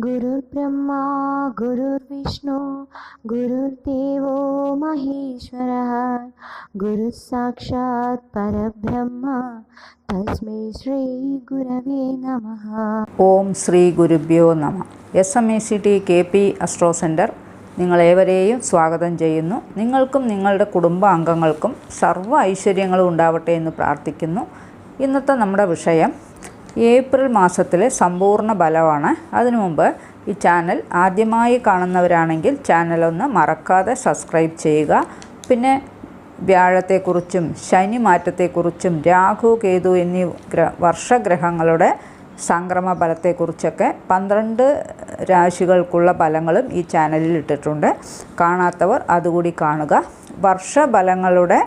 गुरुर्ब्रह्मा गुरुर्विष्णु गुरुर्देवो महेश्वरः गुरुः साक्षात् परब्रह्म तस्मै श्रीगुरवे नमः ഓം ശ്രീ ഗുരുഭ്യോ നമ S M A C T K P astro centre നിങ്ങളേവരെയും സ്വാഗതം ചെയ്യുന്നു നിങ്ങൾക്കും നിങ്ങളുടെ കുടുംബാംഗങ്ങൾക്കും സർവ്വ ഐശ്വര്യങ്ങളും ഉണ്ടാവട്ടെ എന്ന് പ്രാർത്ഥിക്കുന്നു ഇന്നത്തെ നമ്മുടെ വിഷയം ഏപ്രിൽ മാസത്തിലെ സമ്പൂർണ ബലമാണ്. അതിനു മുമ്പ് ഈ ചാനൽ ആദ്യമായി കാണുന്നവരാണെങ്കിൽ ചാനലൊന്ന് മറക്കാതെ സബ്സ്ക്രൈബ് ചെയ്യുക. പിന്നെ വ്യാഴത്തെക്കുറിച്ചും ശനി മാറ്റത്തെക്കുറിച്ചും രാഹു കേതു എന്നീ ഗ്ര വർഷഗ്രഹങ്ങളുടെ സംക്രമ ഫലത്തെക്കുറിച്ചൊക്കെ പന്ത്രണ്ട് രാശികൾക്കുള്ള ഫലങ്ങളും ഈ ചാനലിൽ ഇട്ടിട്ടുണ്ട്. കാണാത്തവർ അതുകൂടി കാണുക. വർഷഫലങ്ങളുടെ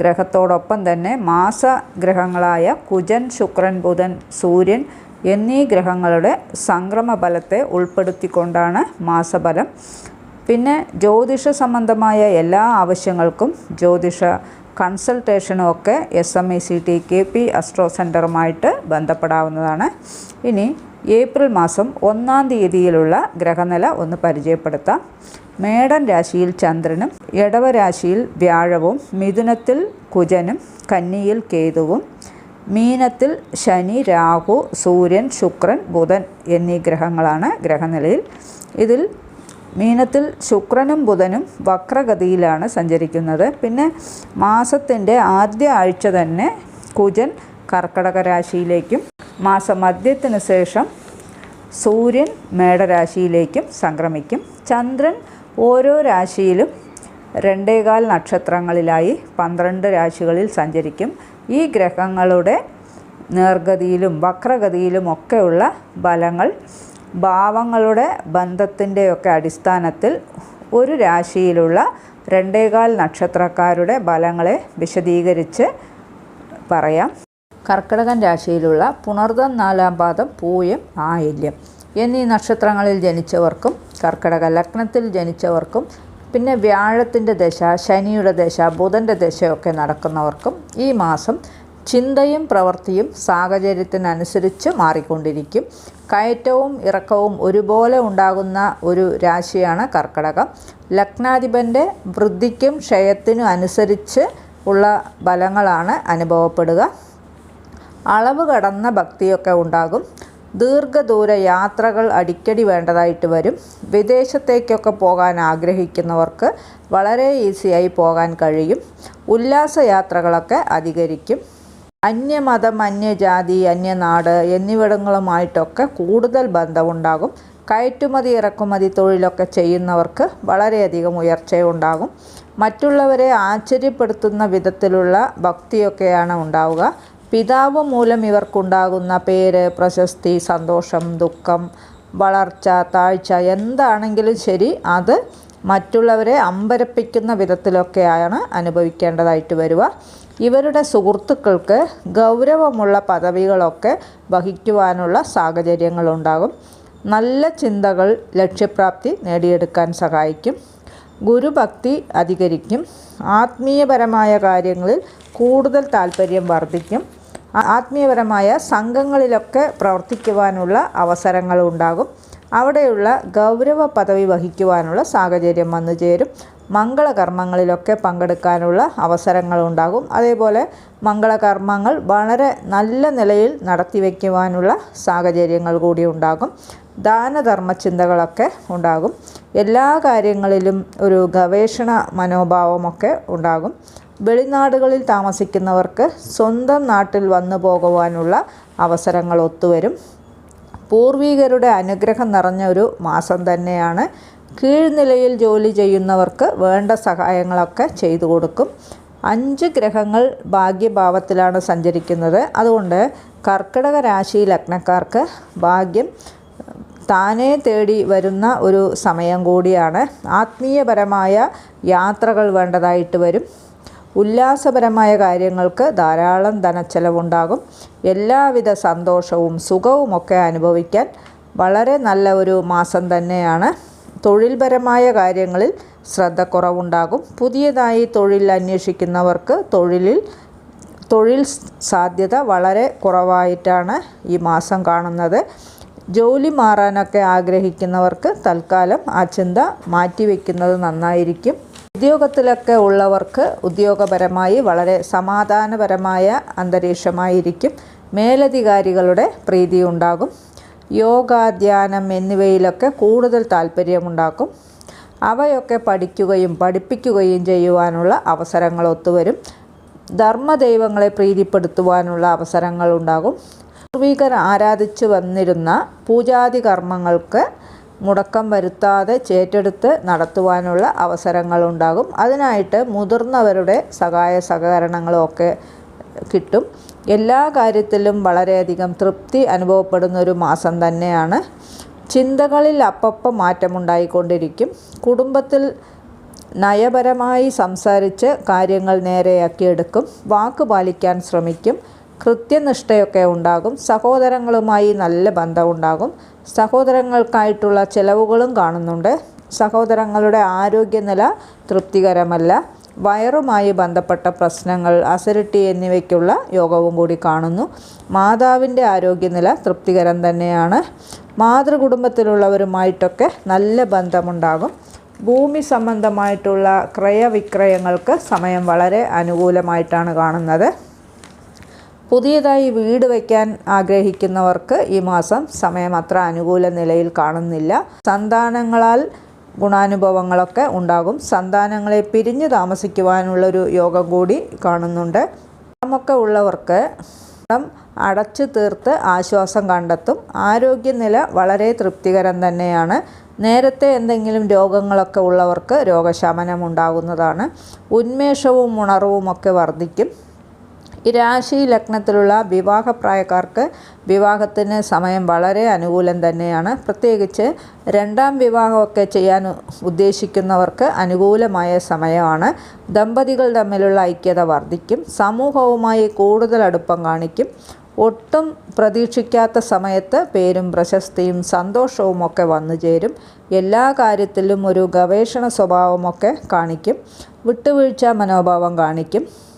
ഗ്രഹത്തോടൊപ്പം തന്നെ മാസഗ്രഹങ്ങളായ കുജൻ ശുക്രൻ ബുധൻ സൂര്യൻ എന്നീ ഗ്രഹങ്ങളുടെ സംക്രമ ബലത്തെ ഉൾപ്പെടുത്തിക്കൊണ്ടാണ് മാസബലം പിന്നെ ജ്യോതിഷ സംബന്ധമായ എല്ലാ ആവശ്യങ്ങൾക്കും ജ്യോതിഷ കൺസൾട്ടേഷനും ഒക്കെ S M I C T K P astro സെന്ററുമായിട്ട് ബന്ധപ്പെടാവുന്നതാണ്. ഇനി ഏപ്രിൽ മാസം ഒന്നാം തീയതിയിലുള്ള ഗ്രഹനില ഒന്ന് പരിചയപ്പെടുത്താം. മേടൻ രാശിയിൽ ചന്ദ്രനും ഇടവരാശിയിൽ വ്യാഴവും മിഥുനത്തിൽ കുജനും കന്നിയിൽ കേതുവും മീനത്തിൽ ശനി രാഹു സൂര്യൻ ശുക്രൻ ബുധൻ എന്നീ ഗ്രഹങ്ങളാണ് ഗ്രഹനിലയിൽ. ഇതിൽ മീനത്തിൽ ശുക്രനും ബുധനും വക്രഗതിയിലാണ് സഞ്ചരിക്കുന്നത്. പിന്നെ മാസത്തിന്റെ ആദ്യ ആഴ്ച തന്നെ കുജൻ കർക്കടക രാശിയിലേക്കും മാസമധ്യത്തിന് ശേഷം സൂര്യൻ മേടരാശിയിലേക്കും സംക്രമിക്കും. ചന്ദ്രൻ ഓരോ രാശിയിലും രണ്ടേകാൽ നക്ഷത്രങ്ങളിലായി പന്ത്രണ്ട് രാശികളിൽ സഞ്ചരിക്കും. ഈ ഗ്രഹങ്ങളുടെ നേർഗതിയിലും വക്രഗതിയിലും ഒക്കെയുള്ള ബലങ്ങൾ ഭാവങ്ങളുടെ ബന്ധത്തിന്റെയൊക്കെ അടിസ്ഥാനത്തിൽ ഒരു രാശിയിലുള്ള രണ്ടേകാൽ നക്ഷത്രക്കാരുടെ ബലങ്ങളെ വിശദീകരിച്ച് പറയാം. കർക്കിടകൻ രാശിയിലുള്ള പുണർദം നാലാം പാദം പൂയം ആയില്യം എന്നീ നക്ഷത്രങ്ങളിൽ ജനിച്ചവർക്കും കർക്കിടക ലഗ്നത്തിൽ ജനിച്ചവർക്കും പിന്നെ വ്യാഴത്തിന്റെ ദശ ശനിയുടെ ദശ ബുധന്റെ ദശയൊക്കെ നടക്കുന്നവർക്കും ഈ മാസം ചിന്തയും പ്രവൃത്തിയും സാഹചര്യത്തിനനുസരിച്ച് മാറിക്കൊണ്ടിരിക്കും. കയറ്റവും ഇറക്കവും ഒരുപോലെ ഉണ്ടാകുന്ന ഒരു രാശിയാണ് കർക്കടകം. ലഗ്നാധിപന്റെ വൃദ്ധിക്കും ക്ഷയത്തിനും അനുസരിച്ച് ഉള്ള ബലങ്ങളാണ് അനുഭവപ്പെടുക. അളവ് കടന്ന ഭക്തിയൊക്കെ ഉണ്ടാകും. ദീർഘദൂര യാത്രകൾ അടിക്കടി വേണ്ടതായിട്ട് വരും. വിദേശത്തേക്കൊക്കെ പോകാൻ ആഗ്രഹിക്കുന്നവർക്ക് വളരെ ഈസിയായി പോകാൻ കഴിയും. ഉല്ലാസ യാത്രകളൊക്കെ അധികരിക്കും. അന്യമതം അന്യജാതി അന്യനാട് എന്നിവിടങ്ങളുമായിട്ടൊക്കെ കൂടുതൽ ബന്ധമുണ്ടാകും. കയറ്റുമതി ഇറക്കുമതി തൊഴിലൊക്കെ ചെയ്യുന്നവർക്ക് വളരെയധികം ഉയർച്ചയുണ്ടാകും. മറ്റുള്ളവരെ ആശ്ചര്യപ്പെടുത്തുന്ന വിധത്തിലുള്ള ഭക്തിയൊക്കെയാണ് ഉണ്ടാവുക. പിതാവ് മൂലം ഇവർക്കുണ്ടാകുന്ന പേര് പ്രശസ്തി സന്തോഷം ദുഃഖം വളർച്ച താഴ്ച എന്താണെങ്കിലും ശരി അത് മറ്റുള്ളവരെ അമ്പരപ്പിക്കുന്ന വിധത്തിലൊക്കെയാണ് അനുഭവിക്കേണ്ടതായിട്ട് വരിക. ഇവരുടെ സുഹൃത്തുക്കൾക്ക് ഗൗരവമുള്ള പദവികളൊക്കെ വഹിക്കുവാനുള്ള സാഹചര്യങ്ങളുണ്ടാകും. നല്ല ചിന്തകൾ ലക്ഷ്യപ്രാപ്തി നേടിയെടുക്കാൻ സഹായിക്കും. ഗുരുഭക്തി അധികരിക്കും. ആത്മീയപരമായ കാര്യങ്ങളിൽ കൂടുതൽ താല്പര്യം വർദ്ധിക്കും. ആത്മീയപരമായ സംഘങ്ങളിലൊക്കെ പ്രവർത്തിക്കുവാനുള്ള അവസരങ്ങളുണ്ടാകും അവിടെയുള്ള ഗൗരവ പദവി വഹിക്കുവാനുള്ള സാഹചര്യം വന്നു ചേരും. മംഗളകർമ്മങ്ങളിലൊക്കെ പങ്കെടുക്കാനുള്ള അവസരങ്ങളുണ്ടാകും. അതേപോലെ മംഗളകർമ്മങ്ങൾ വളരെ നല്ല നിലയിൽ നടത്തി വയ്ക്കുവാനുള്ള സാഹചര്യങ്ങൾ കൂടി ഉണ്ടാകും. ദാനധർമ്മ ചിന്തകളൊക്കെ ഉണ്ടാകും. എല്ലാ കാര്യങ്ങളിലും ഒരു ഗവേഷണ മനോഭാവമൊക്കെ ഉണ്ടാകും. വെളിനാടുകളിൽ താമസിക്കുന്നവർക്ക് സ്വന്തം നാട്ടിൽ വന്നു പോകുവാനുള്ള അവസരങ്ങൾ ഒത്തുവരും. പൂർവികരുടെ അനുഗ്രഹം നിറഞ്ഞ ഒരു മാസം തന്നെയാണ്. കീഴ്നിലയിൽ ജോലി ചെയ്യുന്നവർക്ക് വേണ്ട സഹായങ്ങളൊക്കെ ചെയ്തു കൊടുക്കും. അഞ്ച് ഗ്രഹങ്ങൾ ഭാഗ്യഭാവത്തിലാണ് സഞ്ചരിക്കുന്നത്. അതുകൊണ്ട് കർക്കിടക രാശി ലഗ്നക്കാർക്ക് ഭാഗ്യം താനെ തേടി വരുന്ന ഒരു സമയം കൂടിയാണ്. ആത്മീയപരമായ യാത്രകൾ വേണ്ടതായിട്ട് വരും. ഉല്ലാസപരമായ കാര്യങ്ങൾക്ക് ധാരാളം ധനച്ചെലവുണ്ടാകും. എല്ലാവിധ സന്തോഷവും സുഖവുമൊക്കെ അനുഭവിക്കാൻ വളരെ നല്ല ഒരു മാസം തന്നെയാണ്. തൊഴിൽപരമായ കാര്യങ്ങളിൽ ശ്രദ്ധ ശ്രദ്ധക്കുറവുണ്ടാകും പുതിയതായി തൊഴിൽ അന്വേഷിക്കുന്നവർക്ക് തൊഴിലിൽ തൊഴിൽ സാധ്യത വളരെ കുറവായിട്ടാണ് ഈ മാസം കാണുന്നത്. ജോലി മാറാനൊക്കെ ആഗ്രഹിക്കുന്നവർക്ക് തൽക്കാലം ആ ചിന്ത മാറ്റിവെക്കുന്നത് നന്നായിരിക്കും. ഉദ്യോഗത്തിലൊക്കെ ഉള്ളവർക്ക് ഉദ്യോഗപരമായി വളരെ സമാധാനപരമായ അന്തരീക്ഷമായിരിക്കും. മേലധികാരികളുടെ പ്രീതി ഉണ്ടാകും. യോഗാധ്യാനം എന്നിവയിലൊക്കെ കൂടുതൽ താല്പര്യമുണ്ടാക്കും അവയൊക്കെ പഠിക്കുകയും പഠിപ്പിക്കുകയും ചെയ്യുവാനുള്ള അവസരങ്ങൾ ഒത്തുവരും. ധർമ്മദൈവങ്ങളെ പ്രീതിപ്പെടുത്തുവാനുള്ള അവസരങ്ങൾ ഉണ്ടാകും. പൂർവികർ ആരാധിച്ചു വന്നിരുന്ന പൂജാതി കർമ്മങ്ങൾക്ക് മുടക്കം വരുത്താതെ ചേറ്റെടുത്ത് നടത്തുവാനുള്ള അവസരങ്ങളുണ്ടാകും. അതിനായിട്ട് മുതിർന്നവരുടെ സഹായ സഹകരണങ്ങളും ഒക്കെ കിട്ടും. എല്ലാ കാര്യത്തിലും വളരെയധികം തൃപ്തി അനുഭവപ്പെടുന്ന ഒരു മാസം തന്നെയാണ്. ചിന്തകളിൽ അപ്പപ്പം മാറ്റമുണ്ടായിക്കൊണ്ടിരിക്കും. കുടുംബത്തിൽ നയപരമായി സംസാരിച്ച് കാര്യങ്ങൾ നേരെയാക്കിയെടുക്കും. വാക്ക് പാലിക്കാൻ ശ്രമിക്കും. കൃത്യനിഷ്ഠയൊക്കെ ഉണ്ടാകും. സഹോദരങ്ങളുമായി നല്ല ബന്ധമുണ്ടാകും. സഹോദരങ്ങൾക്കായിട്ടുള്ള ചിലവുകളും കാണുന്നുണ്ട്. സഹോദരങ്ങളുടെ ആരോഗ്യനില തൃപ്തികരമല്ല. വയറുമായി ബന്ധപ്പെട്ട പ്രശ്നങ്ങൾ അസിഡിറ്റി എന്നിവയ്ക്കുള്ള യോഗവും കൂടി കാണുന്നു. മാതാവിന്റെ ആരോഗ്യനില തൃപ്തികരം തന്നെയാണ്. മാതൃകുടുംബത്തിലുള്ളവരുമായിട്ടൊക്കെ നല്ല ബന്ധമുണ്ടാകും. ഭൂമി സംബന്ധമായിട്ടുള്ള ക്രയവിക്രയങ്ങൾക്ക് സമയം വളരെ അനുകൂലമായിട്ടാണ് കാണുന്നത്. പുതിയതായി വീട് വയ്ക്കാൻ ആഗ്രഹിക്കുന്നവർക്ക് ഈ മാസം സമയം അത്ര അനുകൂല നിലയിൽ കാണുന്നില്ല. സന്താനങ്ങളാൽ ഗുണാനുഭവങ്ങളൊക്കെ ഉണ്ടാകും. സന്താനങ്ങളെ പിരിഞ്ഞു താമസിക്കുവാനുള്ളൊരു യോഗം കൂടി കാണുന്നുണ്ട്. ഒക്കെ ഉള്ളവർക്ക് അടച്ചു തീർത്ത് ആശ്വാസം കണ്ടെത്തും. ആരോഗ്യനില വളരെ തൃപ്തികരം തന്നെയാണ്. നേരത്തെ എന്തെങ്കിലും രോഗങ്ങളൊക്കെ ഉള്ളവർക്ക് രോഗശമനം ഉണ്ടാകുന്നതാണ്. ഉന്മേഷവും ഉണർവും ഒക്കെ വർദ്ധിക്കും. രാശി ലഗ്നത്തിലുള്ള വിവാഹപ്രായക്കാർക്ക് വിവാഹത്തിന് സമയം വളരെ അനുകൂലം തന്നെയാണ്. പ്രത്യേകിച്ച് രണ്ടാം വിവാഹമൊക്കെ ചെയ്യാൻ ഉദ്ദേശിക്കുന്നവർക്ക് അനുകൂലമായ സമയമാണ്. ദമ്പതികൾ തമ്മിലുള്ള ഐക്യത വർദ്ധിക്കും. സമൂഹവുമായി കൂടുതൽ അടുപ്പം കാണിക്കും. ഒട്ടും പ്രതീക്ഷിക്കാത്ത സമയത്ത് പേരും പ്രശസ്തിയും സന്തോഷവും ഒക്കെ വന്നു ചേരും. എല്ലാ കാര്യത്തിലും ഒരു ഗവേഷണ സ്വഭാവമൊക്കെ കാണിക്കും. വിട്ടുവീഴ്ച മനോഭാവം കാണിക്കും.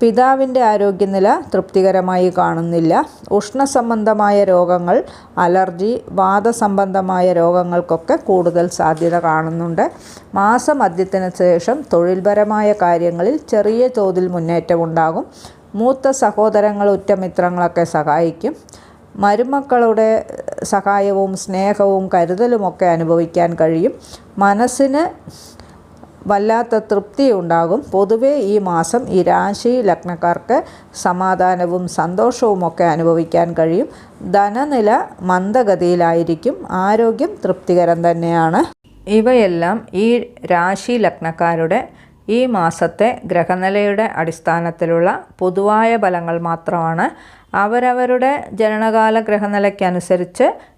പിതാവിന്റെ ആരോഗ്യനില തൃപ്തികരമായി കാണുന്നില്ല. ഉഷ്ണസംബന്ധമായ രോഗങ്ങൾ അലർജി വാദസംബന്ധമായ രോഗങ്ങൾക്കൊക്കെ കൂടുതൽ സാധ്യത കാണുന്നുണ്ട്. മാസമദ്യത്തിന് ശേഷം തൊഴിൽപരമായ കാര്യങ്ങളിൽ ചെറിയ തോതിൽ മുന്നേറ്റമുണ്ടാകും. മൂത്ത സഹോദരങ്ങൾ ഉറ്റമിത്രങ്ങളൊക്കെ സഹായിക്കും. മരുമക്കളുടെ സഹായവും സ്നേഹവും കരുതലുമൊക്കെ അനുഭവിക്കാൻ കഴിയും. മനസ്സിന് വല്ലാത്ത തൃപ്തി ഉണ്ടാകും പൊതുവേ ഈ മാസം ഈ രാശി ലഗ്നക്കാർക്ക് സമാധാനവും സന്തോഷവും ഒക്കെ അനുഭവിക്കാൻ കഴിയും. ധനനില മന്ദഗതിയിലായിരിക്കും. ആരോഗ്യം തൃപ്തികരം തന്നെയാണ്. ഇവയെല്ലാം ഈ രാശി ലഗ്നക്കാരുടെ ഈ മാസത്തെ ഗ്രഹനിലയുടെ അടിസ്ഥാനത്തിലുള്ള പൊതുവായ ഫലങ്ങൾ മാത്രമാണ്. അവരവരുടെ ജനനകാല ഗ്രഹനിലയ്ക്കനുസരിച്ച്